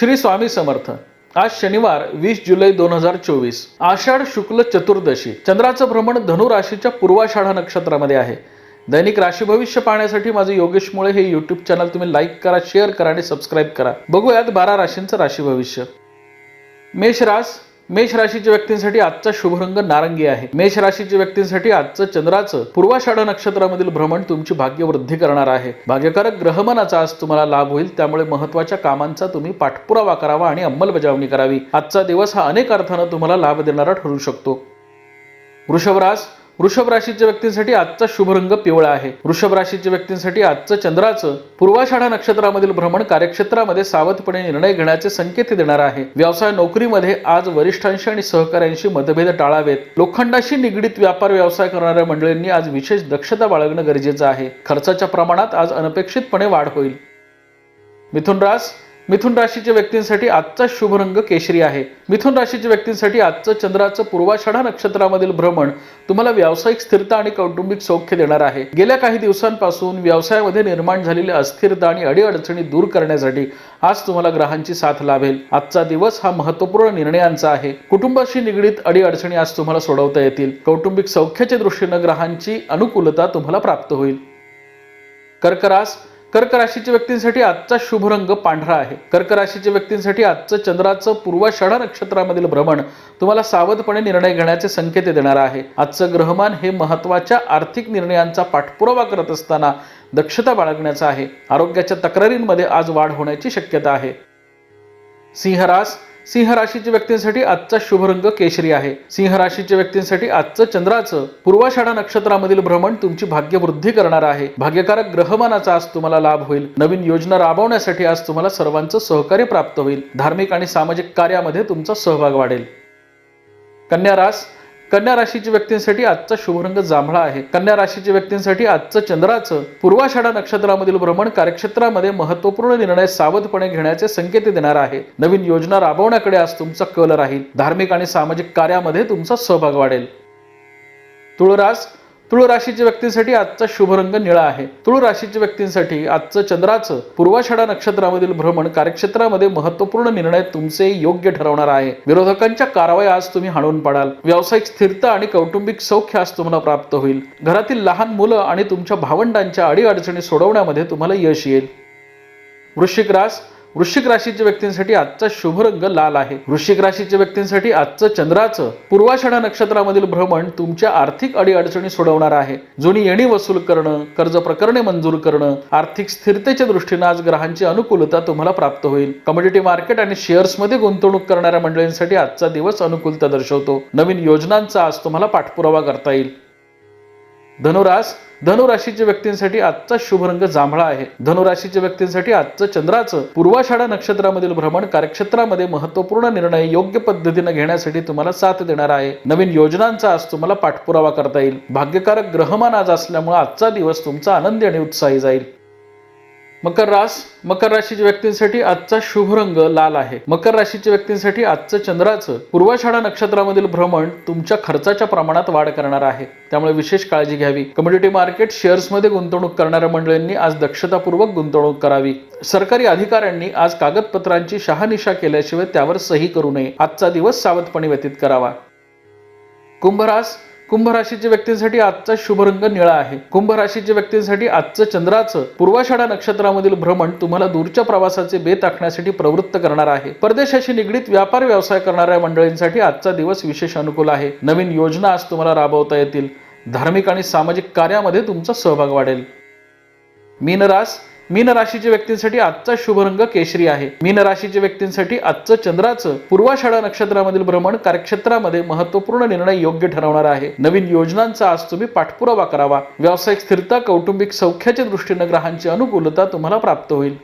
श्री स्वामी समर्थ. आज शनिवार वीस जुलै दोन हजार चोवीस. आषाढ शुक्ल चतुर्दशी. चंद्राचं भ्रमण धनु राशीच्या पूर्वाषाढा नक्षत्रामध्ये आहे. दैनिक राशी भविष्य पाहण्यासाठी माझं योगेश मुळे हे युट्यूब चॅनल तुम्ही लाईक करा शेअर करा आणि सबस्क्राईब करा. बघूयात बारा राशींचं राशी भविष्य. मेष रास मेष राशीच्या व्यक्तींसाठी आजचा शुभ रंग नारंगी आहे. मेष राशीच्या व्यक्तींसाठी आजचं चंद्राचं पूर्वाषाढा नक्षत्रामधील भ्रमण तुमची भाग्यवृद्धी करणार आहे. भाग्यकारक ग्रहमानाचा आज तुम्हाला लाभ होईल. त्यामुळे महत्त्वाच्या कामांचा तुम्ही पाठपुरावा करावा आणि अंमलबजावणी करावी. आजचा दिवस हा अनेक अर्थानं तुम्हाला लाभ देणारा ठरू शकतो. वृषभ वृषभ राशीच्या व्यक्तींसाठी आजचा शुभ रंग पिवळा आहे. वृषभ राशीच्या व्यक्तींसाठी आजचं चंद्राचं पूर्वाषाढा नक्षत्रामधील भ्रमण कार्यक्षेत्रामध्ये सावधपणे निर्णय घेण्याचे संकेत देणार आहे. व्यवसाय नोकरीमध्ये आज वरिष्ठांशी आणि सहकाऱ्यांशी मतभेद टाळावेत. लोखंडाशी निगडीत व्यापार व्यवसाय करणाऱ्या मंडळींनी आज विशेष दक्षता बाळगणं गरजेचं आहे. खर्चाच्या प्रमाणात आज अनपेक्षितपणे वाढ होईल. मिथुन रास मिथुन राशीच्या व्यक्तींसाठी आजचा शुभ रंग केशरी आहे. मिथुन राशीच्या व्यक्तींसाठी आजचं चंद्राचं पूर्वाषाढा नक्षत्रामधील भ्रमण तुम्हाला व्यावसायिक स्थिरता आणि कौटुंबिक सौख्य देणार आहे. गेल्या काही दिवसांपासून व्यवसायामध्ये निर्माण झालेली अस्थिरता आणि अडीअडचणी दूर करण्यासाठी आज तुम्हाला ग्रहांची साथ लाभेल. आजचा दिवस हा महत्त्वपूर्ण निर्णयांचा आहे. कुटुंबाशी निगडीत अडीअडचणी आज तुम्हाला सोडवता येतील. कौटुंबिक सौख्याच्या दृष्टीनं ग्रहांची अनुकूलता तुम्हाला प्राप्त होईल. कर्करास कर्क राशीच्या व्यक्तींसाठी आजचा शुभ रंग पांढरा आहे. कर्क राशीच्या व्यक्तींसाठी आजचं चंद्राचं पूर्वाषाढा नक्षत्रामधील भ्रमण तुम्हाला सावधपणे निर्णय घेण्याचे संकेत देणार आहे. आजचं ग्रहमान हे महत्त्वाच्या आर्थिक निर्णयांचा पाठपुरावा करत असताना दक्षता बाळगण्याचा आहे. आरोग्याच्या तक्रारींमध्ये आज वाढ होण्याची शक्यता आहे. सिंहरास सिंह राशीच्या व्यक्तींसाठी आजचा शुभ रंग केशरी आहे. सिंह राशीच्या व्यक्तींसाठी आजचं चंद्राचं पूर्वाषाढा नक्षत्रामधील भ्रमण तुमची भाग्यवृद्धी करणार आहे. भाग्यकारक ग्रहमानाचा आज तुम्हाला लाभ होईल. नवीन योजना राबवण्यासाठी आज तुम्हाला सर्वांचं सहकार्य प्राप्त होईल. धार्मिक आणि सामाजिक कार्यामध्ये तुमचा सहभाग वाढेल. कन्या रास कन्या राशीच्या व्यक्तींसाठी आजचा शुभरंग जांभळा आहे. कन्या राशीच्या व्यक्तींसाठी आजचं चंद्राचं पूर्वाषाढा नक्षत्रामधील भ्रमण कार्यक्षेत्रामध्ये महत्त्वपूर्ण निर्णय सावधपणे घेण्याचे संकेत देणार आहे. नवीन योजना राबवण्याकडे आज तुमचा कल राहील. धार्मिक आणि सामाजिक कार्यामध्ये तुमचा सहभाग वाढेल. तुळरास तुळ राशीच्या व्यक्तींसाठी आजचा शुभ रंग निळा आहे. तुळ राशीच्या व्यक्तींसाठी आजचं चंद्राचं पूर्वाषाढा नक्षत्रामधील भ्रमण कार्यक्षेत्रामध्ये महत्त्वपूर्ण निर्णय तुमचे योग्य ठरवणार आहे. विरोधकांच्या कारवाई आज तुम्ही हाणून पडाल. व्यावसायिक स्थिरता आणि कौटुंबिक सौख्य आज तुम्हाला प्राप्त होईल. घरातील लहान मुलं आणि तुमच्या भावंडांच्या अडीअडचणी सोडवण्यामध्ये तुम्हाला यश येईल. वृश्चिक रास वृश्चिक राशीच्या व्यक्तींसाठी आजचा शुभ रंग लाल आहे. वृश्चिक राशीच्या व्यक्तींसाठी आजचं चंद्राचं पूर्वाषाढा नक्षत्रामधील भ्रमण तुमच्या आर्थिक अडीअडचणी सोडवणार आहे. जुनी येणी वसूल करणं कर्ज प्रकरणे मंजूर करणं आर्थिक स्थिरतेच्या दृष्टीनं आज ग्रहांची अनुकूलता तुम्हाला प्राप्त होईल. कमोडिटी मार्केट आणि शेअर्समध्ये गुंतवणूक करणाऱ्या मंडळींसाठी आजचा दिवस अनुकूलता दर्शवतो. नवीन योजनांचा आज तुम्हाला पाठपुरावा करता येईल. धनुरास धनुराशीच्या व्यक्तींसाठी आजचा शुभ रंग जांभळा आहे. धनुराशीच्या व्यक्तींसाठी आजचं चंद्राचं पूर्वाषाढा नक्षत्रामधील भ्रमण कार्यक्षेत्रामध्ये महत्त्वपूर्ण निर्णय योग्य पद्धतीने घेण्यासाठी तुम्हाला साथ देणार आहे. नवीन योजनांचा आज तुम्हाला पाठपुरावा करता येईल. भाग्यकारक ग्रहमान आज असल्यामुळे आजचा दिवस तुमचा आनंदी आणि उत्साही जाईल. मकर रास मकर राशीच्या व्यक्तींसाठी आजचा शुभ रंग लाल आहे. मकर राशीच्या व्यक्तींसाठी आजचं चंद्राचं पूर्वाषाढा नक्षत्रामधील भ्रमण तुमच्या खर्चाच्या प्रमाणात वाढ करणार आहे. त्यामुळे विशेष काळजी घ्यावी. कम्युनिटी मार्केट शेअर्समध्ये गुंतवणूक करणाऱ्या मंडळींनी आज दक्षतापूर्वक गुंतवणूक करावी. सरकारी अधिकाऱ्यांनी आज कागदपत्रांची शहानिशा केल्याशिवाय त्यावर सही करू नये. आजचा दिवस सावधपणे व्यतीत करावा. कुंभरास कुंभ राशीच्या व्यक्तींसाठी आजचा शुभ रंग निळा आहे. कुंभ राशीच्या व्यक्तींसाठी आजचं चंद्राचं पूर्वाषाढा नक्षत्रामधील भ्रमण तुम्हाला दूरच्या प्रवासाचे बेत आखण्यासाठी प्रवृत्त करणार आहे. परदेशाशी निगडीत व्यापार व्यवसाय करणाऱ्या मंडळींसाठी आजचा दिवस विशेष अनुकूल आहे. नवीन योजना आज तुम्हाला राबवता येतील. धार्मिक आणि सामाजिक कार्यामध्ये तुमचा सहभाग वाढेल. मीनरास मीन राशीच्या व्यक्तींसाठी आजचा शुभ रंग केशरी आहे. मीन राशीच्या व्यक्तींसाठी आजचं चंद्राचं पूर्वाषाढा नक्षत्रामधील भ्रमण कार्यक्षेत्रामध्ये महत्त्वपूर्ण निर्णय योग्य ठरवणार आहे. नवीन योजनांचा आज तुम्ही पाठपुरावा करावा. व्यावसायिक स्थिरता कौटुंबिक सौख्याच्या दृष्टीनं ग्रहांची अनुकूलता तुम्हाला प्राप्त होईल.